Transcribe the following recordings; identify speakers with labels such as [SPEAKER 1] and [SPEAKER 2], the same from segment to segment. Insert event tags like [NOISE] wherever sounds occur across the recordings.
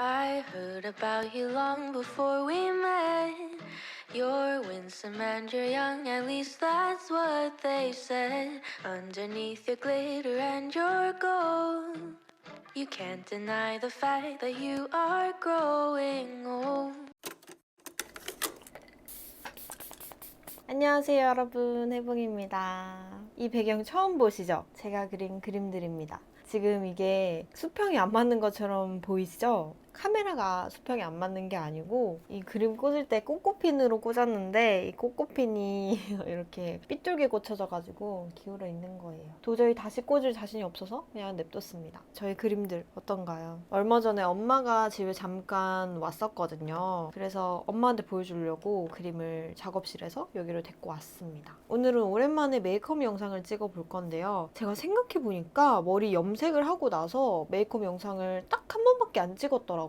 [SPEAKER 1] I heard about you long before we met. You're winsome and you're young, at least that's what they said. Underneath your glitter and your gold, you can't deny the fact that you are growing old.
[SPEAKER 2] 안녕하세요 여러분 해봉입니다 이 배경 처음 보시죠? 제가 그린 그림들입니다 지금 이게 수평이 안 맞는 것처럼 보이시죠? 카메라가 수평이 안 맞는 게 아니고 이 그림 꽂을 때 꽃꽃핀으로 꽂았는데 이 꽃꽃핀이 [LAUGHS] 이렇게 삐뚤게 꽂혀져 가지고 기울어 있는 거예요. 도저히 다시 꽂을 자신이 없어서 그냥 냅뒀습니다. 저희 그림들 어떤가요? 얼마 전에 엄마가 집에 잠깐 왔었거든요. 그래서 엄마한테 보여주려고 그림을 작업실에서 여기로 데리고 왔습니다. 오늘은 오랜만에 메이크업 영상을 찍어 볼 건데요. 제가 생각해 보니까 머리 염색을 하고 나서 메이크업 영상을 딱 한 번밖에 안 찍었더라고요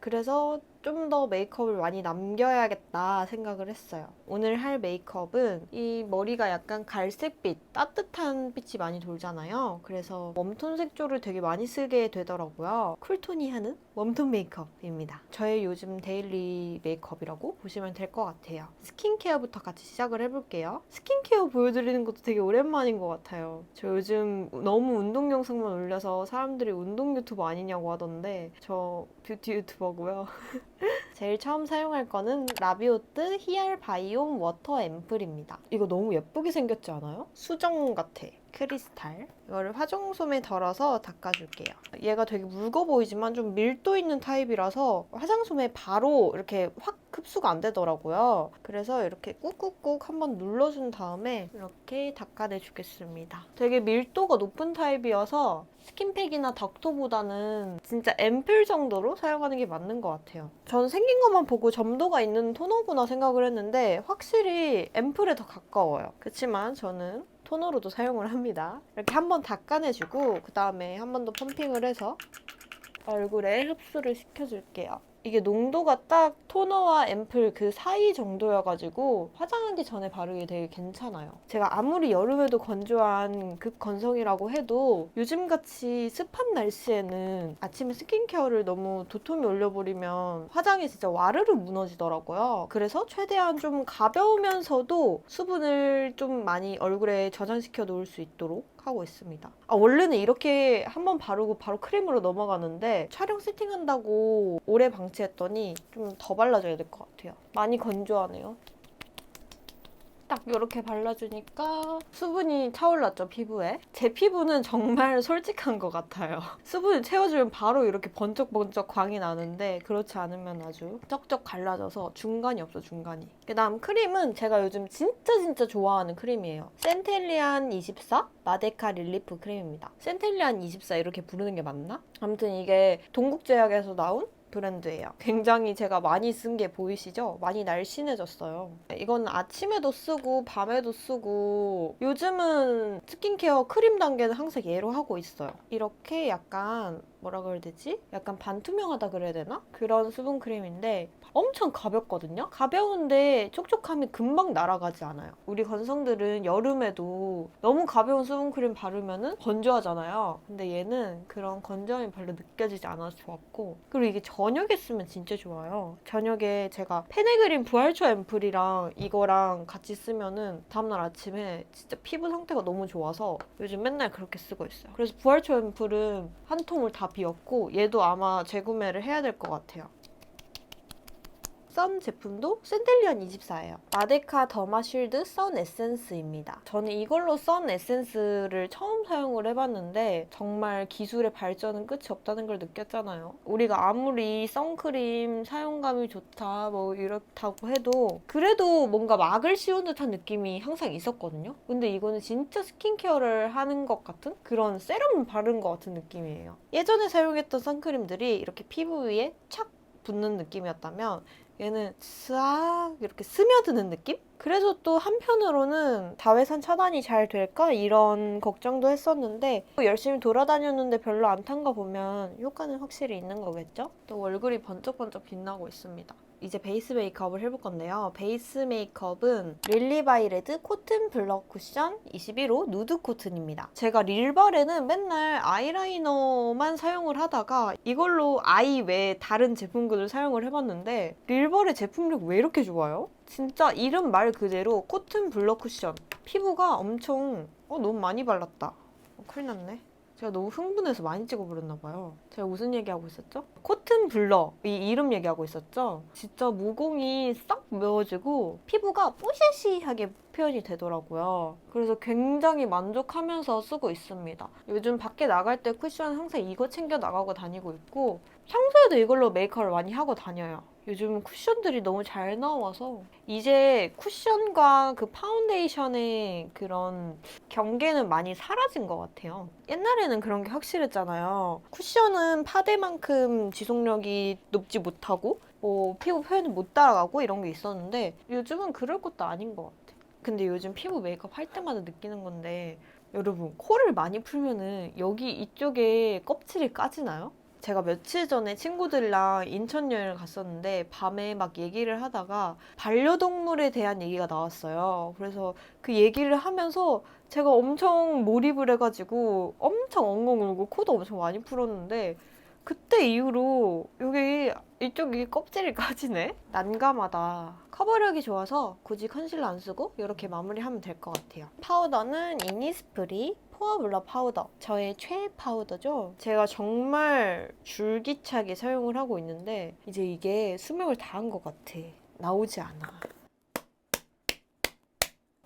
[SPEAKER 2] 그래서 좀 더 메이크업을 많이 남겨야겠다 생각을 했어요. 오늘 할 메이크업은 이 머리가 약간 갈색빛, 따뜻한 빛이 많이 돌잖아요. 그래서 웜톤 색조를 되게 많이 쓰게 되더라고요. 쿨톤이 하는 웜톤 메이크업입니다. 저의 요즘 데일리 메이크업이라고 보시면 될 것 같아요. 스킨케어부터 같이 시작을 해볼게요. 스킨케어 보여드리는 것도 되게 오랜만인 것 같아요. 저 요즘 너무 운동 영상만 올려서 사람들이 운동 유튜버 아니냐고 하던데 저 뷰티 유튜버고요. [LAUGHS] 제일 처음 사용할 거는 라비오트 히알 바이옴 워터 앰플입니다. 이거 너무 예쁘게 생겼지 않아요? 수정 같아. 크리스탈. 이거를 화장솜에 덜어서 닦아줄게요. 얘가 되게 묽어 보이지만 좀 밀도 있는 타입이라서 화장솜에 바로 이렇게 확 흡수가 안 되더라고요. 그래서 이렇게 꾹꾹꾹 한번 눌러준 다음에 이렇게 닦아내 주겠습니다. 되게 밀도가 높은 타입이어서 스킨팩이나 닥터보다는 진짜 앰플 정도로 사용하는 게 맞는 것 같아요. 전 생긴 것만 보고 점도가 있는 토너구나 생각을 했는데 확실히 앰플에 더 가까워요. 그렇지만 저는 토너로도 사용을 합니다. 이렇게 한번 닦아내주고 그 다음에 한 번 더 펌핑을 해서 얼굴에 흡수를 시켜줄게요. 이게 농도가 딱 토너와 앰플 그 사이 정도여가지고 화장하기 전에 바르기 되게 괜찮아요. 제가 아무리 여름에도 건조한 극건성이라고 해도 요즘같이 습한 날씨에는 아침에 스킨케어를 너무 도톰히 올려버리면 화장이 진짜 와르르 무너지더라고요. 그래서 최대한 좀 가벼우면서도 수분을 좀 많이 얼굴에 저장시켜 놓을 수 있도록 하고 있습니다. 아, 원래는 이렇게 한번 바르고 바로 크림으로 넘어가는데 촬영 세팅한다고 오래 방치했더니 좀 더 발라줘야 될 것 같아요. 많이 건조하네요. 딱 이렇게 발라주니까 수분이 차올랐죠 피부에? 제 피부는 정말 [LAUGHS] 솔직한 것 같아요. 수분을 채워주면 바로 이렇게 번쩍번쩍 광이 나는데 그렇지 않으면 아주 쩍쩍 갈라져서 중간이 없어 중간이. 그 다음 크림은 제가 요즘 진짜 진짜 좋아하는 크림이에요. 센텔리안 24 마데카 릴리프 크림입니다. 센텔리안 24 이렇게 부르는 게 맞나? 아무튼 이게 동국제약에서 나온 브랜드예요. 굉장히 제가 많이 쓴 게 보이시죠? 많이 날씬해졌어요. 이건 아침에도 쓰고 밤에도 쓰고 요즘은 스킨케어 크림 단계는 항상 얘로 하고 있어요. 이렇게 약간 뭐라 그래야 되지? 약간 반투명하다 그래야 되나? 그런 수분 크림인데 엄청 가볍거든요? 가벼운데 촉촉함이 금방 날아가지 않아요. 우리 건성들은 여름에도 너무 가벼운 수분 크림 바르면은 건조하잖아요. 근데 얘는 그런 건조함이 별로 느껴지지 않아서 좋았고 그리고 이게 저녁에 쓰면 진짜 좋아요. 저녁에 제가 페네그린 부활초 앰플이랑 이거랑 같이 쓰면은 다음날 아침에 진짜 피부 상태가 너무 좋아서 요즘 맨날 그렇게 쓰고 있어요. 그래서 부활초 앰플은 한 통을 다 비웠고 얘도 아마 재구매를 해야 될 것 같아요. 선 제품도 센텔리안 24예요. 마데카 더마쉴드 선 에센스입니다. 저는 이걸로 선 에센스를 처음 사용을 해봤는데 정말 기술의 발전은 끝이 없다는 걸 느꼈잖아요. 우리가 아무리 선크림 사용감이 좋다 뭐 이렇다고 해도 그래도 뭔가 막을 씌운 듯한 느낌이 항상 있었거든요. 근데 이거는 진짜 스킨케어를 하는 것 같은 그런 세럼을 바른 것 같은 느낌이에요. 예전에 사용했던 선크림들이 이렇게 피부 위에 착 붙는 느낌이었다면 얘는 싹 이렇게 스며드는 느낌? 그래서 또 한편으로는 자외선 차단이 잘 될까 이런 걱정도 했었는데 열심히 돌아다녔는데 별로 안 탄 거 보면 효과는 확실히 있는 거겠죠? 또 얼굴이 번쩍번쩍 빛나고 있습니다. 이제 베이스 메이크업을 해볼 건데요. 베이스 메이크업은 릴리바이레드 코튼 블럭 쿠션 21호 누드 코튼입니다. 제가 릴발에는 맨날 아이라이너만 사용을 하다가 이걸로 아이 외에 다른 제품군을 사용을 해봤는데 릴발의 제품력 왜 이렇게 좋아요? 진짜 이름 말 그대로 코튼 블럭 쿠션. 피부가 엄청 어 너무 많이 발랐다. 어, 큰일 났네. 제가 너무 흥분해서 많이 찍어버렸나 봐요. 제가 무슨 얘기하고 있었죠? 코튼 블러 이 이름 얘기하고 있었죠? 진짜 모공이 싹 메워지고 피부가 뽀샤시하게 표현이 되더라고요. 그래서 굉장히 만족하면서 쓰고 있습니다. 요즘 밖에 나갈 때 쿠션 항상 이거 챙겨 나가고 다니고 있고 평소에도 이걸로 메이크업을 많이 하고 다녀요. 요즘 쿠션들이 너무 잘 나와서 이제 쿠션과 그 파운데이션의 그런 경계는 많이 사라진 것 같아요. 옛날에는 그런 게 확실했잖아요. 쿠션은 파데만큼 지속력이 높지 못하고 뭐 피부 표현을 못 따라가고 이런 게 있었는데 요즘은 그럴 것도 아닌 것 같아. 근데 요즘 피부 메이크업 할 때마다 느끼는 건데 여러분 코를 많이 풀면은 여기 이쪽에 껍질이 까지나요? 제가 며칠 전에 친구들이랑 인천 여행을 갔었는데 밤에 막 얘기를 하다가 반려동물에 대한 얘기가 나왔어요. 그래서 그 얘기를 하면서 제가 엄청 몰입을 해가지고 엄청 엉엉 울고 코도 엄청 많이 풀었는데 그때 이후로 여기 이쪽이 껍질이 까지네? 난감하다. 커버력이 좋아서 굳이 컨실러 안 쓰고 이렇게 마무리하면 될 것 같아요. 파우더는 이니스프리 포어 블러 파우더. 저의 최애 파우더죠. 제가 정말 줄기차게 사용을 하고 있는데 이제 이게 수명을 다한 것 같아. 나오지 않아.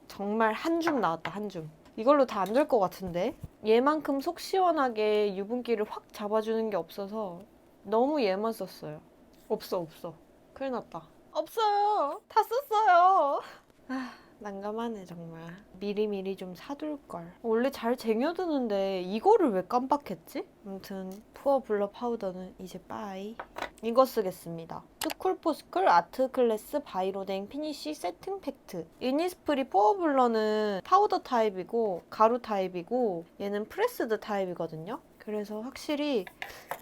[SPEAKER 2] 정말 한 줌 나왔다, 한 줌. 이걸로 다 안 될 것 같은데? 얘만큼 속 시원하게 유분기를 확 잡아주는 게 없어서 너무 얘만 썼어요. 없어, 없어. 큰일 났다. 없어요. 다 썼어요. 아, 난감하네, 정말. 미리미리 좀 사둘 걸. 원래 잘 쟁여두는데 이거를 왜 깜빡했지? 아무튼 푸어 블러 파우더는 이제 빠이. 이거 쓰겠습니다. 스쿨포스쿨 아트클래스 바이로댕 피니쉬 세팅 팩트. 이니스프리 포어 블러는 파우더 타입이고 가루 타입이고 얘는 프레스드 타입이거든요. 그래서 확실히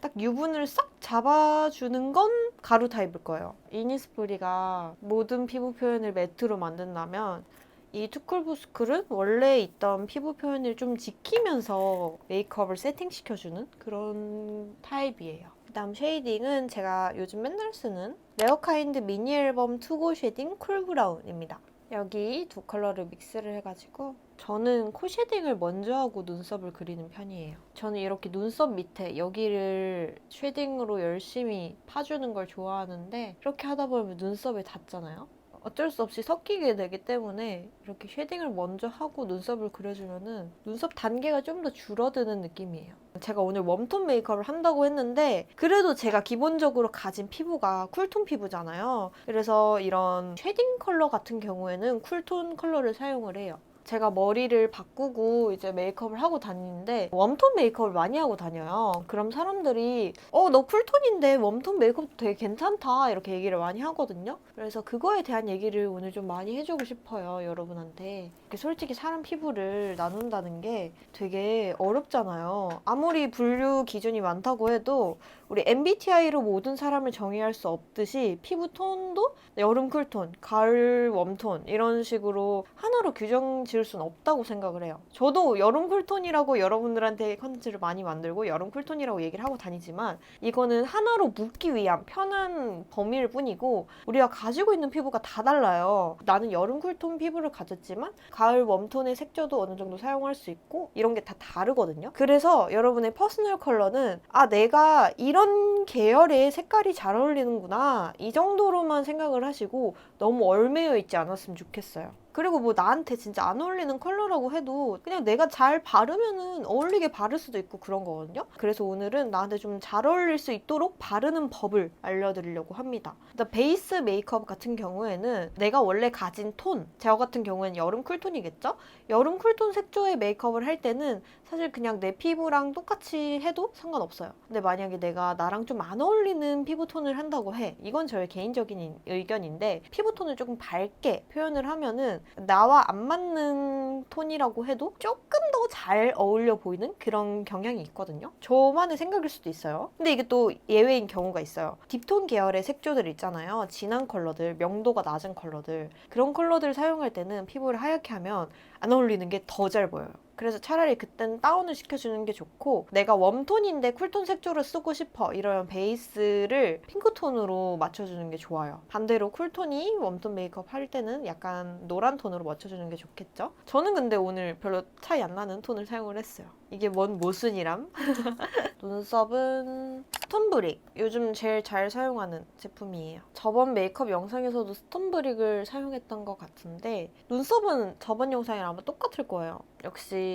[SPEAKER 2] 딱 유분을 싹 잡아주는 건 가루 타입일 거예요. 이니스프리가 모든 피부 표현을 매트로 만든다면 이 투쿨부스쿨은 원래 있던 피부 표현을 좀 지키면서 메이크업을 세팅시켜주는 그런 타입이에요. 그 다음 쉐이딩은 제가 요즘 맨날 쓰는 레어카인드 미니 앨범 투고 쉐딩 쿨 브라운입니다. 여기 두 컬러를 믹스를 해가지고 저는 코 쉐딩을 먼저 하고 눈썹을 그리는 편이에요. 저는 이렇게 눈썹 밑에 여기를 쉐딩으로 열심히 파주는 걸 좋아하는데 이렇게 하다 보면 눈썹에 닿잖아요. 어쩔 수 없이 섞이게 되기 때문에 이렇게 쉐딩을 먼저 하고 눈썹을 그려주면은 눈썹 단계가 좀 더 줄어드는 느낌이에요. 제가 오늘 웜톤 메이크업을 한다고 했는데 그래도 제가 기본적으로 가진 피부가 쿨톤 피부잖아요. 그래서 이런 쉐딩 컬러 같은 경우에는 쿨톤 컬러를 사용을 해요. 제가 머리를 바꾸고 이제 메이크업을 하고 다니는데 웜톤 메이크업을 많이 하고 다녀요. 그럼 사람들이 어 너 쿨톤인데 웜톤 메이크업도 되게 괜찮다 이렇게 얘기를 많이 하거든요. 그래서 그거에 대한 얘기를 오늘 좀 많이 해주고 싶어요 여러분한테. 솔직히 사람 피부를 나눈다는 게 되게 어렵잖아요. 아무리 분류 기준이 많다고 해도 우리 MBTI로 모든 사람을 정의할 수 없듯이 피부 톤도 여름 쿨톤, 가을 웜톤 이런 식으로 하나로 규정 지을 수는 없다고 생각을 해요. 저도 여름 쿨톤이라고 여러분들한테 컨텐츠를 많이 만들고 여름 쿨톤이라고 얘기를 하고 다니지만 이거는 하나로 묶기 위한 편한 범위일 뿐이고 우리가 가지고 있는 피부가 다 달라요. 나는 여름 쿨톤 피부를 가졌지만 가을 웜톤의 색조도 어느 정도 사용할 수 있고 이런 게 다 다르거든요. 그래서 여러분의 퍼스널 컬러는 아 내가 이런 계열의 색깔이 잘 어울리는구나 이 정도로만 생각을 하시고 너무 얼매여 있지 않았으면 좋겠어요. 그리고 뭐 나한테 진짜 안 어울리는 컬러라고 해도 그냥 내가 잘 바르면은 어울리게 바를 수도 있고 그런 거거든요. 그래서 오늘은 나한테 좀 잘 어울릴 수 있도록 바르는 법을 알려드리려고 합니다. 일단 베이스 메이크업 같은 경우에는 내가 원래 가진 톤, 저 같은 경우에는 여름 쿨톤이겠죠? 여름 쿨톤 색조의 메이크업을 할 때는 사실 그냥 내 피부랑 똑같이 해도 상관없어요. 근데 만약에 내가 나랑 좀 안 어울리는 피부톤을 한다고 해. 이건 저의 개인적인 의견인데 피부톤을 조금 밝게 표현을 하면은 때는 나와 안 맞는 톤이라고 해도 조금 더 잘 어울려 보이는 그런 경향이 있거든요. 저만의 생각일 수도 있어요. 근데 이게 또 예외인 경우가 있어요. 딥톤 계열의 색조들 있잖아요. 진한 컬러들, 명도가 낮은 컬러들. 그런 컬러들을 사용할 때는 피부를 하얗게 하면 안 어울리는 게 더 잘 보여요. 그래서 차라리 그땐 다운을 시켜주는 게 좋고 내가 웜톤인데 쿨톤 색조를 쓰고 싶어 이러면 베이스를 핑크톤으로 맞춰주는 게 좋아요. 반대로 쿨톤이 웜톤 메이크업 할 때는 약간 노란 톤으로 맞춰주는 게 좋겠죠? 저는 근데 오늘 별로 차이 안 나는 톤을 사용을 했어요. 이게 뭔 모순이람? [LAUGHS] 눈썹은 스톤브릭. 요즘 제일 잘 사용하는 제품이에요. 저번 메이크업 영상에서도 스톤브릭을 사용했던 것 같은데 눈썹은 저번 영상이랑 아마 똑같을 거예요. 역시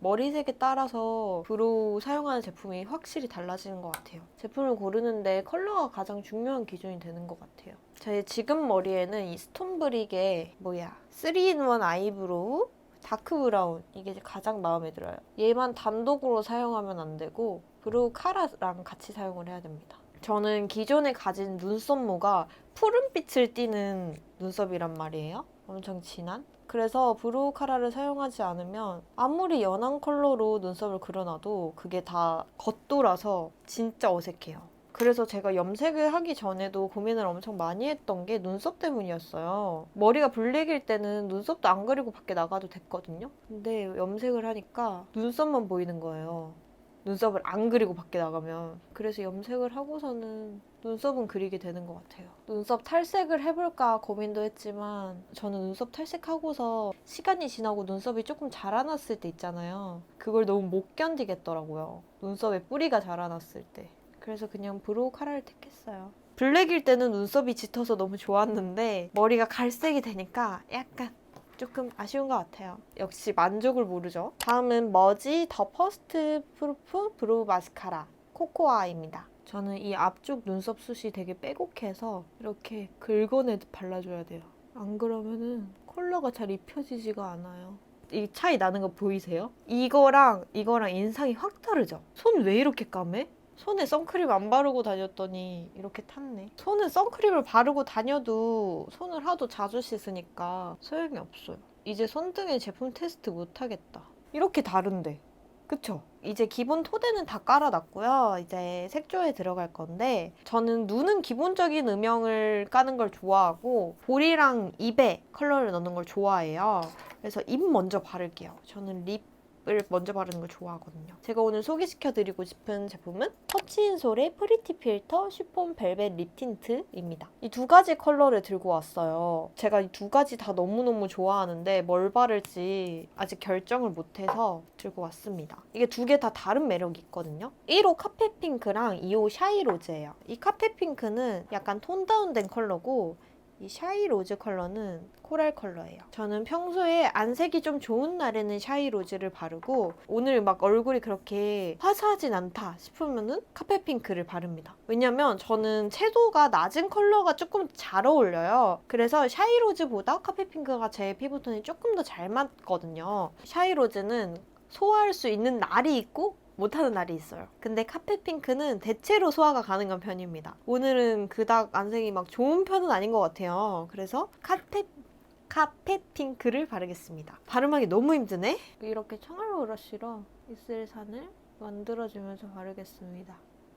[SPEAKER 2] 머리색에 따라서 브로우 사용하는 제품이 확실히 달라지는 것 같아요. 제품을 고르는데 컬러가 가장 중요한 기준이 되는 것 같아요. 제 지금 머리에는 이 스톤브릭의 뭐야 3인원 아이브로우 다크 브라운 이게 가장 마음에 들어요. 얘만 단독으로 사용하면 안 되고 브로우 카라랑 같이 사용을 해야 됩니다. 저는 기존에 가진 눈썹모가 푸른빛을 띠는 눈썹이란 말이에요. 엄청 진한. 그래서 브로우 카라를 사용하지 않으면 아무리 연한 컬러로 눈썹을 그려놔도 그게 다 겉돌아서 진짜 어색해요. 그래서 제가 염색을 하기 전에도 고민을 엄청 많이 했던 게 눈썹 때문이었어요. 머리가 블랙일 때는 눈썹도 안 그리고 밖에 나가도 됐거든요. 근데 염색을 하니까 눈썹만 보이는 거예요. 눈썹을 안 그리고 밖에 나가면. 그래서 염색을 하고서는 눈썹은 그리게 되는 것 같아요. 눈썹 탈색을 해볼까 고민도 했지만 저는 눈썹 탈색하고서 시간이 지나고 눈썹이 조금 자라났을 때 있잖아요. 그걸 너무 못 견디겠더라고요. 눈썹에 뿌리가 자라났을 때. 그래서 그냥 브로우 카라를 택했어요. 블랙일 때는 눈썹이 짙어서 너무 좋았는데 머리가 갈색이 되니까 약간 조금 아쉬운 것 같아요. 역시 만족을 모르죠. 다음은 머지 더 퍼스트 프루프 브로우 마스카라 코코아입니다. 저는 이 앞쪽 눈썹 숱이 되게 빼곡해서 이렇게 긁어내듯 발라줘야 돼요. 안 그러면은 컬러가 잘 입혀지지가 않아요. 이 차이 나는 거 보이세요? 이거랑 이거랑 인상이 확 다르죠? 손 왜 이렇게 까매? 손에 선크림 안 바르고 다녔더니 이렇게 탔네. 손은 선크림을 바르고 다녀도 손을 하도 자주 씻으니까 소용이 없어요. 이제 손등에 제품 테스트 못 하겠다. 이렇게 다른데. 그쵸? 이제 기본 토대는 다 깔아놨고요. 이제 색조에 들어갈 건데 저는 눈은 기본적인 음영을 까는 걸 좋아하고 볼이랑 입에 컬러를 넣는 걸 좋아해요. 그래서 입 먼저 바를게요. 저는 립 을 먼저 바르는 걸 좋아하거든요. 제가 오늘 소개시켜드리고 싶은 제품은 터치인솔의 프리티 필터 쉬폰 벨벳 립 틴트입니다. 이 두 가지 컬러를 들고 왔어요. 제가 이 두 가지 다 너무너무 좋아하는데 뭘 바를지 아직 결정을 못해서 들고 왔습니다. 이게 두 개 다 다른 매력이 있거든요. 1호 카페 핑크랑 2호 샤이 로즈예요. 이 카페 핑크는 약간 톤 다운된 컬러고 이 샤이 로즈 컬러는 코랄 컬러예요. 저는 평소에 안색이 좀 좋은 날에는 샤이 로즈를 바르고 오늘 막 얼굴이 그렇게 화사하진 않다 싶으면은 카페 핑크를 바릅니다. 왜냐면 저는 채도가 낮은 컬러가 조금 잘 어울려요. 그래서 샤이 로즈보다 카페 핑크가 제 피부톤이 조금 더 잘 맞거든요. 샤이 로즈는 소화할 수 있는 날이 있고 못하는 날이 있어요. 근데 카페 핑크는 대체로 소화가 가능한 편입니다. 오늘은 그닥 안색이 막 좋은 편은 아닌 것 같아요. 그래서 카페 카페 핑크를 바르겠습니다. 발음하기 너무 힘드네. 이렇게 청알 브러쉬로 입술산을 만들어주면서 바르겠습니다.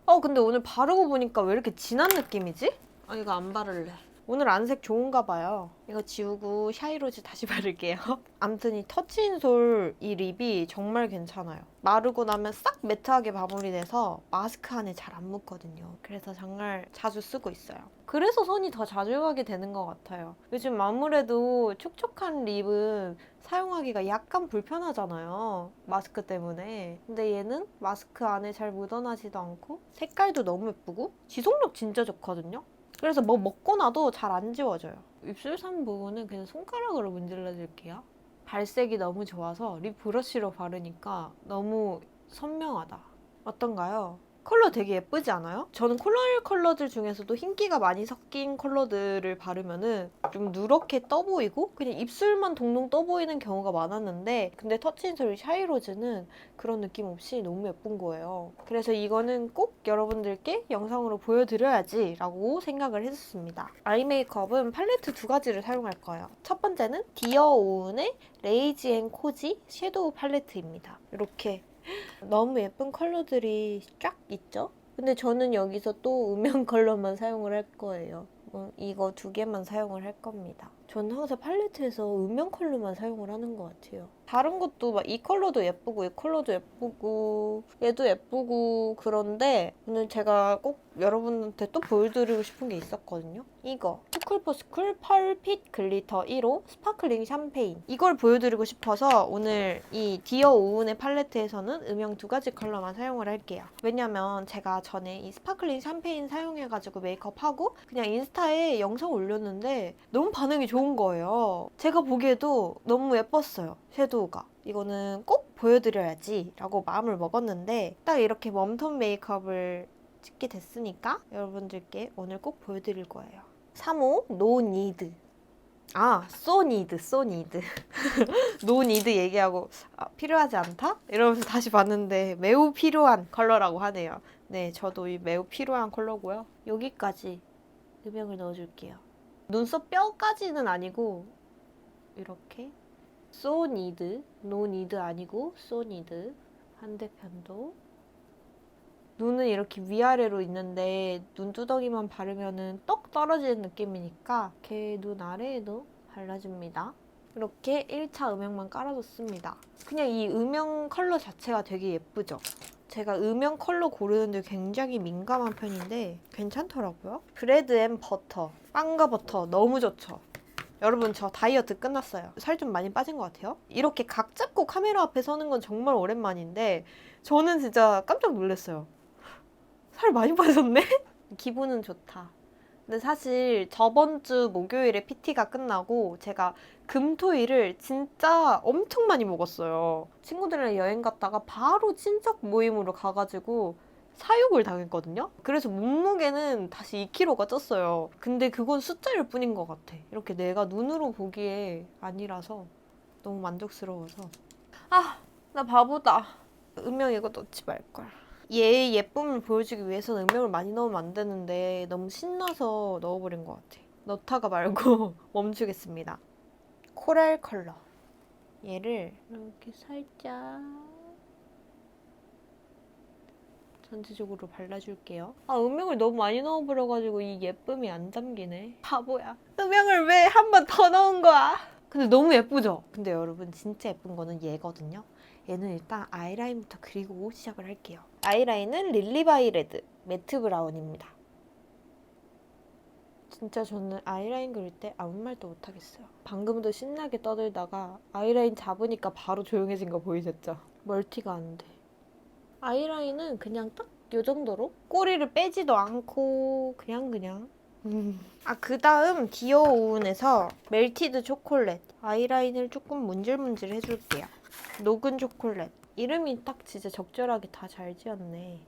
[SPEAKER 2] 어 근데 오늘 바르고 보니까 왜 이렇게 진한 느낌이지? 아 이거 안 바를래. 오늘 안색 좋은가 봐요. 이거 지우고 샤이로즈 다시 [LAUGHS] 바를게요. 암튼 이 터치인솔 이 립이 정말 괜찮아요. 마르고 나면 싹 매트하게 마무리돼서 마스크 안에 잘 안 묻거든요. 그래서 정말 자주 쓰고 있어요. 그래서 손이 더 자주 가게 되는 것 같아요. 요즘 아무래도 촉촉한 립은 사용하기가 약간 불편하잖아요. 마스크 때문에. 근데 얘는 마스크 안에 잘 묻어나지도 않고 색깔도 너무 예쁘고 지속력 진짜 좋거든요. 그래서 뭐 먹고 나도 잘 안 지워져요. 입술산 부분은 그냥 손가락으로 문질러 줄게요. 발색이 너무 좋아서 립 브러쉬로 바르니까 너무 선명하다. 어떤가요? 컬러 되게 예쁘지 않아요? 저는 코랄 컬러들 중에서도 흰기가 많이 섞인 컬러들을 바르면은 좀 누렇게 떠 보이고 그냥 입술만 동동 떠 보이는 경우가 많았는데 근데 터치인솔 샤이로즈는 그런 느낌 없이 너무 예쁜 거예요. 그래서 이거는 꼭 여러분들께 영상으로 보여드려야지 라고 생각을 했었습니다. 아이 메이크업은 팔레트 두 가지를 사용할 거예요. 첫 번째는 디어 오운의 레이지 앤 코지 섀도우 팔레트입니다. 이렇게 너무 예쁜 컬러들이 쫙 있죠? 근데 저는 여기서 또 음영 [LAUGHS] 컬러만 사용을 할 거예요. 어, 이거 두 개만 사용을 할 겁니다. 저는 항상 팔레트에서 음영 컬러만 사용을 하는 것 같아요. 다른 것도 막 이 컬러도 예쁘고 이 컬러도 예쁘고 얘도 예쁘고 그런데 오늘 제가 꼭 여러분한테 또 보여드리고 싶은 게 있었거든요. 이거 스쿨포스쿨 펄핏 글리터 1호 스파클링 샴페인 이걸 보여드리고 싶어서 오늘 이 디어 오운의 팔레트에서는 음영 두 가지 컬러만 사용을 할게요. 왜냐면 제가 전에 이 스파클링 샴페인 사용해가지고 메이크업하고 그냥 인스타에 영상 올렸는데 너무 반응이 좋은 거예요. 제가 보기에도 너무 예뻤어요. 섀도우가. 이거는 꼭 보여드려야지 라고 마음을 먹었는데 딱 이렇게 웜톤 메이크업을 찍게 됐으니까 여러분들께 오늘 꼭 보여드릴 거예요. 3호 노 니드 아, need, so need. no need 얘기하고 아, 필요하지 않다? 이러면서 다시 봤는데 매우 필요한 컬러라고 하네요. 네, 저도 이 매우 필요한 컬러고요. 여기까지 음영을 넣어줄게요. 눈썹 뼈까지는 아니고 이렇게 no need 아니고 need 반대편도 눈은 이렇게 위아래로 있는데 눈두덩이만 바르면은 떡 떨어지는 느낌이니까 이렇게 눈 아래에도 발라줍니다. 이렇게 1차 음영만 깔아줬습니다. 그냥 이 음영 컬러 자체가 되게 예쁘죠? 제가 음영 컬러 고르는데 굉장히 민감한 편인데 괜찮더라고요. 브레드 앤 버터, 빵과 버터 너무 좋죠? 여러분 저 다이어트 끝났어요. 살 좀 많이 빠진 것 같아요. 이렇게 각 잡고 카메라 앞에 서는 건 정말 오랜만인데 저는 진짜 깜짝 놀랐어요. 살 많이 빠졌네? [LAUGHS] 기분은 좋다. 근데 사실 저번 주 목요일에 PT가 끝나고 제가 금토일을 진짜 엄청 많이 먹었어요. 친구들이랑 여행 갔다가 바로 친척 모임으로 가가지고 사육을 당했거든요. 그래서 몸무게는 다시 2kg가 쪘어요. 근데 그건 숫자일 뿐인 것 같아. 이렇게 내가 눈으로 보기에 아니라서 너무 만족스러워서. 아, 나 바보다. 음영 이거 넣지 말걸. 얘의 예쁨을 보여주기 위해서는 음영을 많이 넣으면 안 되는데 너무 신나서 넣어버린 것 같아. 넣다가 말고 [LAUGHS] 멈추겠습니다. 코랄 컬러. 얘를 이렇게 살짝 전체적으로 발라줄게요. 아, 음영을 너무 많이 넣어버려가지고 이 예쁨이 안 담기네. 바보야. 음영을 왜 한 번 더 넣은 거야? 근데 너무 예쁘죠? 근데 여러분 진짜 예쁜 거는 얘거든요. 얘는 일단 아이라인부터 그리고 시작을 할게요. 아이라인은 릴리바이 레드 매트 브라운입니다. 진짜 저는 아이라인 그릴 때 아무 말도 못하겠어요. 방금도 신나게 떠들다가 아이라인 잡으니까 바로 조용해진 거 보이셨죠? 멀티가 안 돼. 아이라인은 그냥 딱 요 정도로 꼬리를 빼지도 않고 그냥 그냥 [LAUGHS] 아, 그 다음 디어 오운에서 멜티드 초콜릿 아이라인을 조금 문질문질 해줄게요. 녹은 초콜릿. 이름이 딱 진짜 적절하게 다 잘 지었네.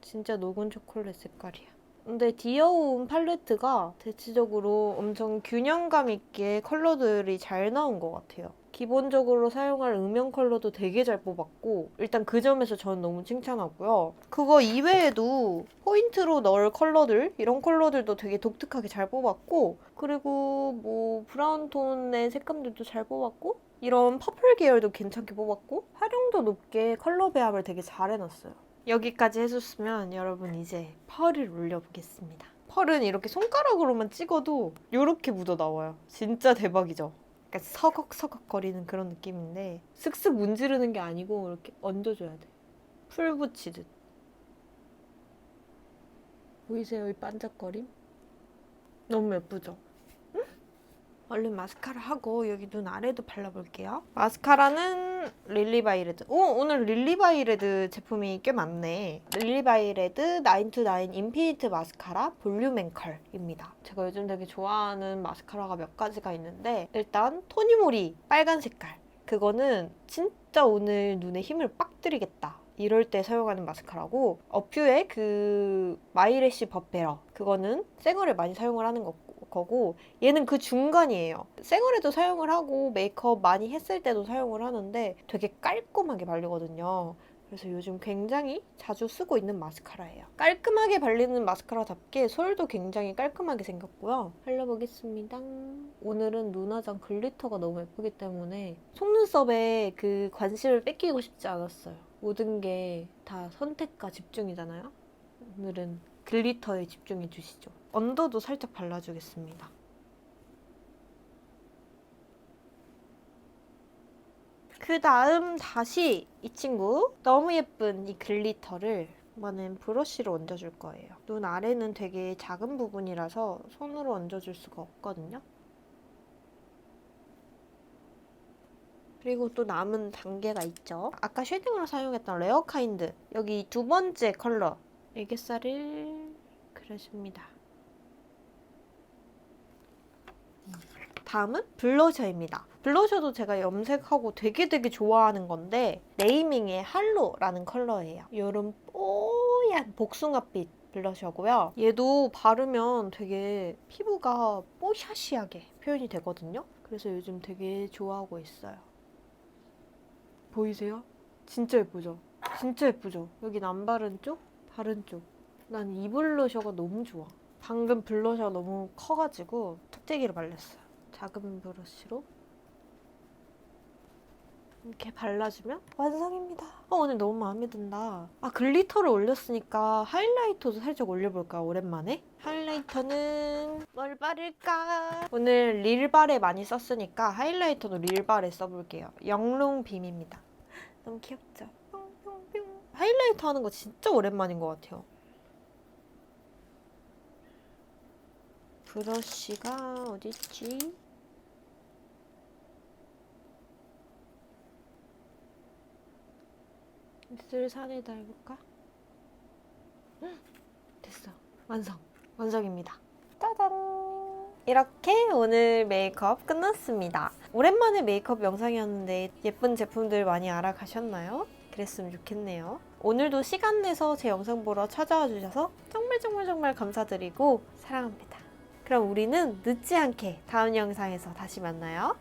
[SPEAKER 2] 진짜 녹은 초콜릿 색깔이야. 근데 디어 오운 팔레트가 대체적으로 엄청 균형감 있게 컬러들이 잘 나온 것 같아요. 기본적으로 사용할 음영 컬러도 되게 잘 뽑았고 일단 그 점에서 저는 너무 칭찬하고요. 그거 이외에도 포인트로 넣을 컬러들 이런 컬러들도 되게 독특하게 잘 뽑았고 그리고 뭐 브라운 톤의 색감들도 잘 뽑았고 이런 퍼플 계열도 괜찮게 뽑았고 활용도 높게 컬러 배합을 되게 잘 해놨어요. 여기까지 해줬으면 여러분 이제 펄을 올려보겠습니다. 펄은 이렇게 손가락으로만 찍어도 이렇게 묻어 나와요. 진짜 대박이죠. 약간 서걱서걱 거리는 그런 느낌인데 슥슥 문지르는 게 아니고 이렇게 얹어줘야 돼. 풀 붙이듯. 보이세요? 이 반짝거림? 너무 예쁘죠? 응? 얼른 마스카라 하고 여기 눈 아래도 발라볼게요. 마스카라는 릴리바이레드. 오, 오늘 릴리바이레드 제품이 꽤 많네. 릴리바이레드 929 인피니트 마스카라 볼륨 앵컬입니다. 제가 요즘 되게 좋아하는 마스카라가 몇 가지가 있는데 일단 토니모리 빨간 색깔. 그거는 진짜 오늘 눈에 힘을 빡 들이겠다. 이럴 때 사용하는 마스카라고 어퓨의 그 마이래쉬 버페러 그거는 생얼에 많이 사용을 하는 거, 거고 얘는 그 중간이에요. 생얼에도 사용을 하고 메이크업 많이 했을 때도 사용을 하는데 되게 깔끔하게 바르거든요. 그래서 요즘 굉장히 자주 쓰고 있는 마스카라예요. 깔끔하게 발리는 마스카라답게 솔도 굉장히 깔끔하게 생겼고요. 발라보겠습니다. 오늘은 눈화장 글리터가 너무 예쁘기 때문에 속눈썹에 그 관심을 뺏기고 싶지 않았어요. 모든 게 다 선택과 집중이잖아요. 오늘은 글리터에 집중해 주시죠. 언더도 살짝 발라주겠습니다. 그 다음 다시 이 친구 너무 예쁜 이 글리터를 이번엔 브러쉬로 얹어줄 거예요. 눈 아래는 되게 작은 부분이라서 손으로 얹어줄 수가 없거든요. 그리고 또 남은 단계가 있죠. 아까 쉐딩으로 사용했던 레어카인드 여기 두 번째 컬러 애교살을 그려줍니다. 다음은 블러셔입니다. 블러셔도 제가 염색하고 되게 되게 좋아하는 건데 네이밍의 할로라는 컬러예요. 이런 뽀얀 복숭아빛 블러셔고요. 얘도 바르면 되게 피부가 뽀샤시하게 표현이 되거든요. 그래서 요즘 되게 좋아하고 있어요. 보이세요? 진짜 예쁘죠? 진짜 예쁘죠? 여기 안 바른 쪽, 바른 쪽. 난 이 블러셔가 너무 좋아. 방금 블러셔가 너무 커가지고 톡대기를 발랐어요. 작은 브러쉬로 이렇게 발라주면 완성입니다. 어, 오늘 너무 마음에 든다. 아, 글리터를 올렸으니까 하이라이터도 살짝 올려볼까, 오랜만에? 하이라이터는 뭘 바를까? 오늘 릴발에 많이 썼으니까 하이라이터도 릴발에 써볼게요. 영롱빔입니다. 너무 귀엽죠? 하이라이터 하는 거 진짜 오랜만인 것 같아요. 브러쉬가 어딨지? 입술 산에다 해볼까? 헉, 됐어. 완성. 완성입니다. 짜잔! 이렇게 오늘 메이크업 끝났습니다. 오랜만에 메이크업 영상이었는데 예쁜 제품들 많이 알아가셨나요? 그랬으면 좋겠네요. 오늘도 시간 내서 제 영상 보러 찾아와 주셔서 정말 정말 정말 감사드리고 사랑합니다. 그럼 우리는 늦지 않게 다음 영상에서 다시 만나요.